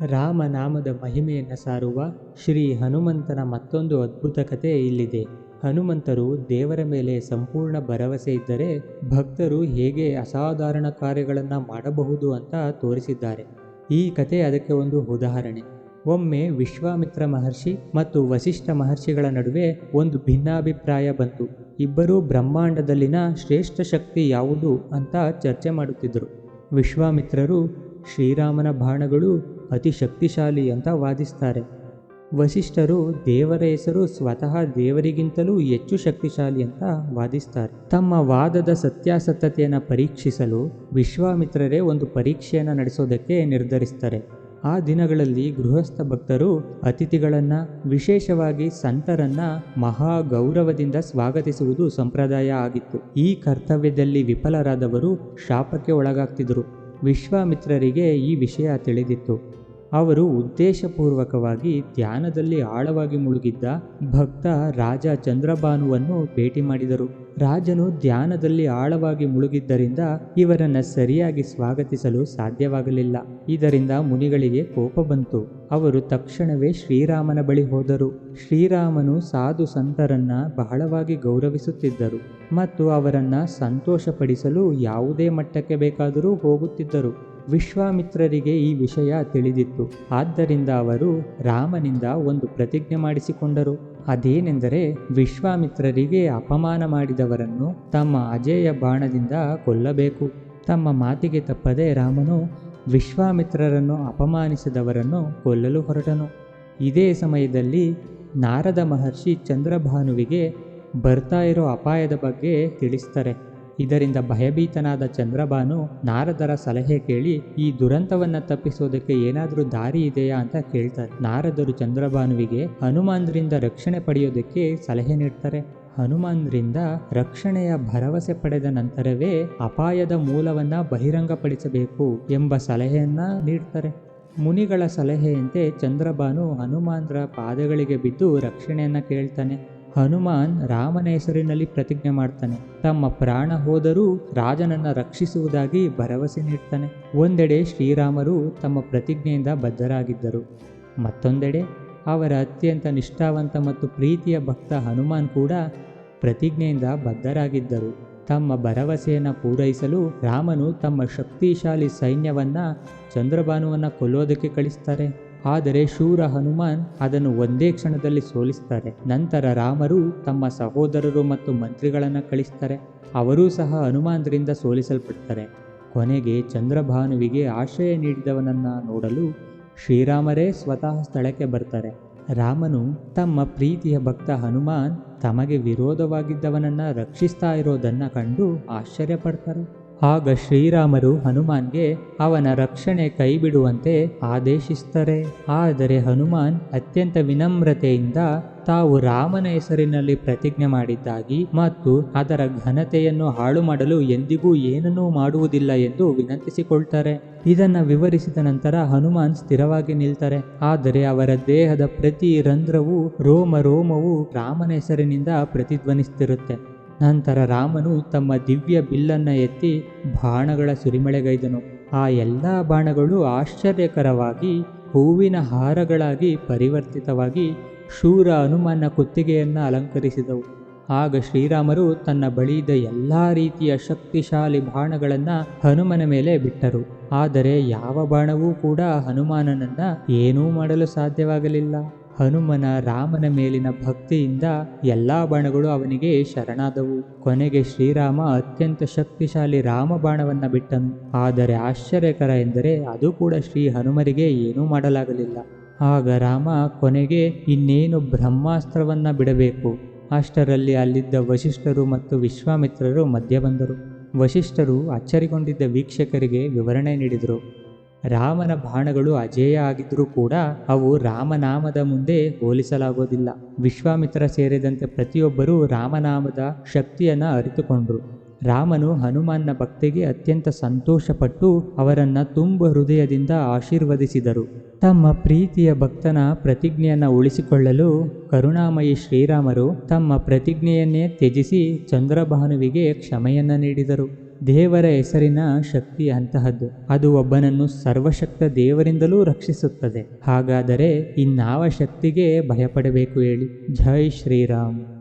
ರಾಮನಾಮದ ಮಹಿಮೆಯನ್ನು ಸಾರುವ ಶ್ರೀ ಹನುಮಂತನ ಮತ್ತೊಂದು ಅದ್ಭುತ ಕಥೆ ಇಲ್ಲಿದೆ. ಹನುಮಂತರು ದೇವರ ಮೇಲೆ ಸಂಪೂರ್ಣ ಭರವಸೆ ಇದ್ದರೆ ಭಕ್ತರು ಹೇಗೆ ಅಸಾಧಾರಣ ಕಾರ್ಯಗಳನ್ನು ಮಾಡಬಹುದು ಅಂತ ತೋರಿಸಿದ್ದಾರೆ. ಈ ಕಥೆ ಅದಕ್ಕೆ ಒಂದು ಉದಾಹರಣೆ. ಒಮ್ಮೆ ವಿಶ್ವಾಮಿತ್ರ ಮಹರ್ಷಿ ಮತ್ತು ವಸಿಷ್ಠ ಮಹರ್ಷಿಗಳ ನಡುವೆ ಒಂದು ಭಿನ್ನಾಭಿಪ್ರಾಯ ಬಂತು. ಇಬ್ಬರೂ ಬ್ರಹ್ಮಾಂಡದಲ್ಲಿನ ಶ್ರೇಷ್ಠ ಶಕ್ತಿ ಯಾವುದು ಅಂತ ಚರ್ಚೆ ಮಾಡುತ್ತಿದ್ದರು. ವಿಶ್ವಾಮಿತ್ರರು ಶ್ರೀರಾಮನ ಬಾಣಗಳು ಅತಿ ಶಕ್ತಿಶಾಲಿ ಅಂತ ವಾದಿಸ್ತಾರೆ. ವಸಿಷ್ಠರು ದೇವರ ಹೆಸರು ಸ್ವತಃ ದೇವರಿಗಿಂತಲೂ ಹೆಚ್ಚು ಶಕ್ತಿಶಾಲಿ ಅಂತ ವಾದಿಸ್ತಾರೆ. ತಮ್ಮ ವಾದದ ಸತ್ಯಾಸತ್ಯತೆಯನ್ನು ಪರೀಕ್ಷಿಸಲು ವಿಶ್ವಾಮಿತ್ರರೇ ಒಂದು ಪರೀಕ್ಷೆಯನ್ನು ನಡೆಸೋದಕ್ಕೆ ನಿರ್ಧರಿಸ್ತಾರೆ. ಆ ದಿನಗಳಲ್ಲಿ ಗೃಹಸ್ಥ ಭಕ್ತರು ಅತಿಥಿಗಳನ್ನು, ವಿಶೇಷವಾಗಿ ಸಂತರನ್ನ ಮಹಾ ಗೌರವದಿಂದ ಸ್ವಾಗತಿಸುವುದು ಸಂಪ್ರದಾಯ ಆಗಿತ್ತು. ಈ ಕರ್ತವ್ಯದಲ್ಲಿ ವಿಫಲರಾದವರು ಶಾಪಕ್ಕೆ ಒಳಗಾಗ್ತಿದ್ರು. ವಿಶ್ವಾಮಿತ್ರರಿಗೆ ಈ ವಿಷಯ ತಿಳಿದಿತ್ತು. ಅವರು ಉದ್ದೇಶಪೂರ್ವಕವಾಗಿ ಧ್ಯಾನದಲ್ಲಿ ಆಳವಾಗಿ ಮುಳುಗಿದ್ದ ಭಕ್ತ ರಾಜ ಚಂದ್ರಭಾನುವನ್ನು ಭೇಟಿ ಮಾಡಿದರು. ರಾಜನು ಧ್ಯಾನದಲ್ಲಿ ಆಳವಾಗಿ ಮುಳುಗಿದ್ದರಿಂದ ಇವರನ್ನು ಸರಿಯಾಗಿ ಸ್ವಾಗತಿಸಲು ಸಾಧ್ಯವಾಗಲಿಲ್ಲ. ಇದರಿಂದ ಮುನಿಗಳಿಗೆ ಕೋಪ ಬಂತು. ಅವರು ತಕ್ಷಣವೇ ಶ್ರೀರಾಮನ ಬಳಿ ಹೋದರು. ಶ್ರೀರಾಮನು ಸಾಧು ಸಂತರನ್ನ ಬಹಳವಾಗಿ ಗೌರವಿಸುತ್ತಿದ್ದರು ಮತ್ತು ಅವರನ್ನ ಸಂತೋಷಪಡಿಸಲು ಯಾವುದೇ ಮಟ್ಟಕ್ಕೆ ಬೇಕಾದರೂ ಹೋಗುತ್ತಿದ್ದರು. ವಿಶ್ವಾಮಿತ್ರರಿಗೆ ಈ ವಿಷಯ ತಿಳಿದಿತ್ತು. ಆದ್ದರಿಂದ ಅವರು ರಾಮನಿಂದ ಒಂದು ಪ್ರತಿಜ್ಞೆ ಮಾಡಿಸಿಕೊಂಡರು. ಅದೇನೆಂದರೆ ವಿಶ್ವಾಮಿತ್ರರಿಗೆ ಅಪಮಾನ ಮಾಡಿದವರನ್ನು ತಮ್ಮ ಅಜೇಯ ಬಾಣದಿಂದ ಕೊಲ್ಲಬೇಕು. ತಮ್ಮ ಮಾತಿಗೆ ತಪ್ಪದೆ ರಾಮನು ವಿಶ್ವಾಮಿತ್ರರನ್ನು ಅಪಮಾನಿಸಿದವರನ್ನು ಕೊಲ್ಲಲು ಹೊರಟನು. ಇದೇ ಸಮಯದಲ್ಲಿ ನಾರದ ಮಹರ್ಷಿ ಚಂದ್ರಭಾನುವಿಗೆ ಬರ್ತಾ ಇರೋ ಅಪಾಯದ ಬಗ್ಗೆ ತಿಳಿಸ್ತಾರೆ. ಇದರಿಂದ ಭಯಭೀತನಾದ ಚಂದ್ರಭಾನು ನಾರದರ ಸಲಹೆ ಕೇಳಿ, ಈ ದುರಂತವನ್ನ ತಪ್ಪಿಸೋದಕ್ಕೆ ಏನಾದರೂ ದಾರಿ ಇದೆಯಾ ಅಂತ ಕೇಳ್ತಾರೆ. ನಾರದರು ಚಂದ್ರಭಾನುವಿಗೆ, ಹನುಮಾನ್ರಿಂದ ರಕ್ಷಣೆ ಪಡೆಯೋದಕ್ಕೆ ಸಲಹೆ ನೀಡ್ತಾರೆ. ಹನುಮಾನ್ರಿಂದ ರಕ್ಷಣೆಯ ಭರವಸೆ ಪಡೆದ ನಂತರವೇ ಅಪಾಯದ ಮೂಲವನ್ನ ಬಹಿರಂಗಪಡಿಸಬೇಕು ಎಂಬ ಸಲಹೆಯನ್ನ ನೀಡ್ತಾರೆ. ಮುನಿಗಳ ಸಲಹೆಯಂತೆ ಚಂದ್ರಭಾನು ಹನುಮಾನ್ರ ಪಾದಗಳಿಗೆ ಬಿದ್ದು ರಕ್ಷಣೆಯನ್ನ ಕೇಳ್ತಾನೆ. ಹನುಮಾನ್ ರಾಮನ ಹೆಸರಿನಲ್ಲಿ ಪ್ರತಿಜ್ಞೆ ಮಾಡ್ತಾನೆ. ತಮ್ಮ ಪ್ರಾಣ ಹೋದರೂ ರಾಜನನ್ನ ರಕ್ಷಿಸುವುದಾಗಿ ಭರವಸೆ ನೀಡ್ತಾನೆ. ಒಂದೆಡೆ ಶ್ರೀರಾಮರು ತಮ್ಮ ಪ್ರತಿಜ್ಞೆಯಿಂದ ಬದ್ಧರಾಗಿದ್ದರು. ಮತ್ತೊಂದೆಡೆ ಅವರ ಅತ್ಯಂತ ನಿಷ್ಠಾವಂತ ಮತ್ತು ಪ್ರೀತಿಯ ಭಕ್ತ ಹನುಮಾನ್ ಕೂಡ ಪ್ರತಿಜ್ಞೆಯಿಂದ ಬದ್ಧರಾಗಿದ್ದರು. ತಮ್ಮ ಭರವಸೆಯನ್ನು ಪೂರೈಸಲು ರಾಮನು ತಮ್ಮ ಶಕ್ತಿಶಾಲಿ ಸೈನ್ಯವನ್ನು ಚಂದ್ರಭಾನುವನ್ನು ಕೊಲ್ಲೋದಕ್ಕೆ ಕಳಿಸ್ತಾರೆ. ಆದರೆ ಶೂರ ಹನುಮಾನ್ ಅದನ್ನು ಒಂದೇ ಕ್ಷಣದಲ್ಲಿ ಸೋಲಿಸ್ತಾರೆ. ನಂತರ ರಾಮರು ತಮ್ಮ ಸಹೋದರರು ಮತ್ತು ಮಂತ್ರಿಗಳನ್ನು ಕಳಿಸ್ತಾರೆ. ಅವರೂ ಸಹ ಹನುಮಾನ್ರಿಂದ ಸೋಲಿಸಲ್ಪಡ್ತಾರೆ. ಕೊನೆಗೆ ಚಂದ್ರಭಾನುವಿಗೆ ಆಶ್ರಯ ನೀಡಿದವನನ್ನು ನೋಡಲು ಶ್ರೀರಾಮರೇ ಸ್ವತಃ ಸ್ಥಳಕ್ಕೆ ಬರ್ತಾರೆ. ರಾಮನು ತಮ್ಮ ಪ್ರೀತಿಯ ಭಕ್ತ ಹನುಮಾನ್ ತಮಗೆ ವಿರೋಧವಾಗಿದ್ದವನನ್ನು ರಕ್ಷಿಸ್ತಾ ಇರೋದನ್ನು ಕಂಡು ಆಶ್ಚರ್ಯಪಡ್ತಾರೆ. ಆಗ ಶ್ರೀರಾಮರು ಹನುಮಾನ್ಗೆ ಅವನ ರಕ್ಷಣೆ ಕೈಬಿಡುವಂತೆ ಆದೇಶಿಸ್ತಾರೆ ಆದರೆ ಹನುಮಾನ್ ಅತ್ಯಂತ ವಿನಮ್ರತೆಯಿಂದ ತಾವು ರಾಮನ ಹೆಸರಿನಲ್ಲಿ ಪ್ರತಿಜ್ಞೆ ಮಾಡಿದ್ದಾಗಿ ಮತ್ತು ಅದರ ಘನತೆಯನ್ನು ಹಾಳು ಮಾಡಲು ಎಂದಿಗೂ ಏನನ್ನೂ ಮಾಡುವುದಿಲ್ಲ ಎಂದು ವಿನಂತಿಸಿಕೊಳ್ತಾರೆ. ಇದನ್ನು ವಿವರಿಸಿದ ನಂತರ ಹನುಮಾನ್ ಸ್ಥಿರವಾಗಿ ನಿಲ್ತಾರೆ. ಆದರೆ ಅವರ ದೇಹದ ಪ್ರತಿ ರಂಧ್ರವು ರೋಮ ರೋಮವು ರಾಮನ ಹೆಸರಿನಿಂದ ಪ್ರತಿಧ್ವನಿಸ್ತಿರುತ್ತೆ ನಂತರ ರಾಮನು ತಮ್ಮ ದಿವ್ಯ ಬಿಲ್ಲನ್ನು ಎತ್ತಿ ಬಾಣಗಳ ಸುರಿಮಳೆಗೈದನು. ಆ ಎಲ್ಲ ಬಾಣಗಳು ಆಶ್ಚರ್ಯಕರವಾಗಿ ಹೂವಿನ ಹಾರಗಳಾಗಿ ಪರಿವರ್ತಿತವಾಗಿ ಶೂರ ಹನುಮನ ಕುತ್ತಿಗೆಯನ್ನು ಅಲಂಕರಿಸಿದವು. ಆಗ ಶ್ರೀರಾಮರು ತನ್ನ ಬಳಿಯಿದ್ದ ಎಲ್ಲ ರೀತಿಯ ಶಕ್ತಿಶಾಲಿ ಬಾಣಗಳನ್ನು ಹನುಮನ ಮೇಲೆ ಬಿಟ್ಟರು. ಆದರೆ ಯಾವ ಬಾಣವೂ ಕೂಡ ಹನುಮಾನನನ್ನು ಏನೂ ಮಾಡಲು ಸಾಧ್ಯವಾಗಲಿಲ್ಲ. ಹನುಮನ ರಾಮನ ಮೇಲಿನ ಭಕ್ತಿಯಿಂದ ಎಲ್ಲಾ ಬಾಣಗಳು ಅವನಿಗೆ ಶರಣಾದವು. ಕೊನೆಗೆ ಶ್ರೀರಾಮ ಅತ್ಯಂತ ಶಕ್ತಿಶಾಲಿ ರಾಮ ಬಾಣವನ್ನ ಬಿಟ್ಟನು. ಆದರೆ ಆಶ್ಚರ್ಯಕರ ಎಂದರೆ ಅದು ಕೂಡ ಶ್ರೀ ಹನುಮರಿಗೆ ಏನೂ ಮಾಡಲಾಗಲಿಲ್ಲ. ಆಗ ರಾಮ ಕೊನೆಗೆ ಇನ್ನೇನು ಬ್ರಹ್ಮಾಸ್ತ್ರವನ್ನ ಬಿಡಬೇಕು? ಅಷ್ಟರಲ್ಲಿ ಅಲ್ಲಿದ್ದ ವಶಿಷ್ಠರು ಮತ್ತು ವಿಶ್ವಾಮಿತ್ರರು ಮಧ್ಯ ಬಂದರು. ವಶಿಷ್ಠರು ಅಚ್ಚರಿಗೊಂಡಿದ್ದ ವೀಕ್ಷಕರಿಗೆ ವಿವರಣೆ ನೀಡಿದರು. ರಾಮನ ಬಾಣಗಳು ಅಜೇಯ ಆಗಿದ್ದರೂ ಕೂಡ ಅವು ರಾಮನಾಮದ ಮುಂದೆ ಹೋಲಿಸಲಾಗೋದಿಲ್ಲ. ವಿಶ್ವಾಮಿತ್ರ ಸೇರಿದಂತೆ ಪ್ರತಿಯೊಬ್ಬರೂ ರಾಮನಾಮದ ಶಕ್ತಿಯನ್ನ ಅರಿತುಕೊಂಡ್ರು. ರಾಮನು ಹನುಮಾನ್ನ ಭಕ್ತಿಗೆ ಅತ್ಯಂತ ಸಂತೋಷಪಟ್ಟು ಅವರನ್ನು ತುಂಬ ಹೃದಯದಿಂದ ಆಶೀರ್ವದಿಸಿದರು. ತಮ್ಮ ಪ್ರೀತಿಯ ಭಕ್ತನ ಪ್ರತಿಜ್ಞೆಯನ್ನು ಉಳಿಸಿಕೊಳ್ಳಲು ಕರುಣಾಮಯಿ ಶ್ರೀರಾಮರು ತಮ್ಮ ಪ್ರತಿಜ್ಞೆಯನ್ನೇ ತ್ಯಜಿಸಿ ಚಂದ್ರಭಾನುವಿಗೆ ಕ್ಷಮೆಯನ್ನ ನೀಡಿದರು. ದೇವರ ಹೆಸರಿನ ಶಕ್ತಿ ಅಂತಹದ್ದು. ಅದು ಒಬ್ಬನನ್ನು ಸರ್ವಶಕ್ತ ದೇವರಿಂದಲೂ ರಕ್ಷಿಸುತ್ತದೆ. ಹಾಗಾದರೆ ಇನ್ನಾವ ಶಕ್ತಿಗೆ ಭಯಪಡಬೇಕು ಹೇಳಿ. ಜೈ ಶ್ರೀರಾಮ್.